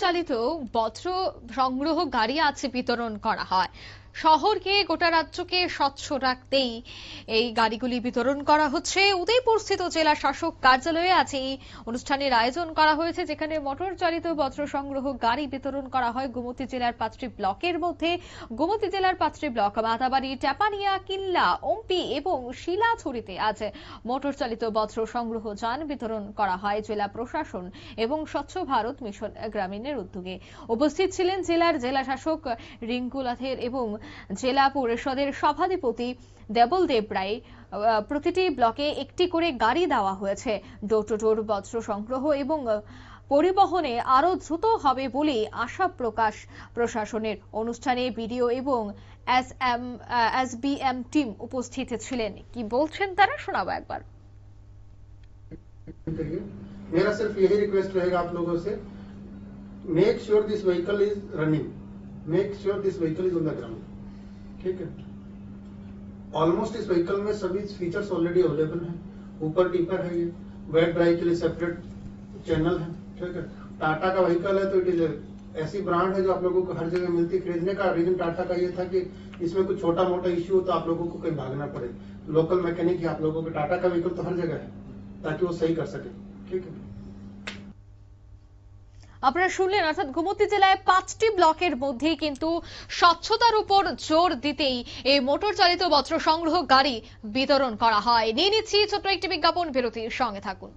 চালিত বজ্র সংগ্রহ গাড়ি আছে বিতরণ করা হয়। শহরকে, গোটা রাজ্যকে স্বচ্ছ রাখতেই এই গাড়িগুলি বিতরণ করা হচ্ছে। উদয়পুর স্থিত জেলা শাসক কার্যালয়ে আছে এই অনুষ্ঠানের আয়োজন করা হয়েছে, যেখানে মোটর চালিত বজ্র সংগ্রহ গাড়ি বিতরণ করা হয় গোমতী জেলার পাঁচটি ব্লকের মধ্যে। গোমতী জেলার পাঁচটি ব্লক মাতাবাড়ি ট্যাপানিয়া কিল্লা, ওমপি এবং শিলাছড়িতে আজ মোটর চালিত বজ্র সংগ্রহ যান বিতরণ করা হয় জেলা প্রশাসন এবং স্বচ্ছ ভারত মিশন গ্রামীণের উদ্যোগে। উপস্থিত ছিলেন জেলার জেলা শাসক রিঙ্কু লাথের এবং জেলা পরিষদের সভাধিপতি দেবল দেব রায় আহ, প্রতিটি ব্লকে একটি করে গাড়ি দেওয়া হয়েছে ডোর টু ডোর বজ্র সংগ্রহ এবং আহ, পরিবহনে আরো দ্রুত হবে বলে আশা প্রকাশ প্রশাসনের অনুষ্ঠানে বিডিও এবং S M S B M team উপস্থিত ছিলেন কি বলছেন তারা শোনাবো একবার करिए मेरा सिर्फ यही रिक्वेस्ट रहेगा आप लोगों से make sure this vehicle is running make sure this vehicle is on the ground ठीक है? ऑलमोस्ट इस व्हीकल में सभी फीचर्स ऑलरेडी अवेलेबल हैं। ऊपर टीपर है ये। वेट ड्राई के लिए सेपरेट चैनल है। ठीक है? टाटा का व्हीकल है तो इट इज़ ऐसी ब्रांड है जो आप लोगों को हर जगह मिलती है। खरीदने का रीजन टाटा का ये था कि इसमें कुछ छोटा मोटा इश्यू हो तो आप लोगों को कहीं भागना पड़े। लोकल मैकेनिक आप लोगों को टाटा का व्हीकल तो हर जगह है, ताकि वो सही कर सके। ठीक है? আপনারা শুনলেন, অর্থাৎ গোমতী জেলায় পাঁচটি ব্লকের মধ্যেই কিন্তু স্বচ্ছতার উপর জোর দিতেই এই মোটর চালিত বজ্র সংগ্রহ গাড়ি বিতরণ করা হয়। নিয়ে নিচ্ছি ছোট্ট একটি বিজ্ঞাপন, বিরতির সঙ্গে থাকুন।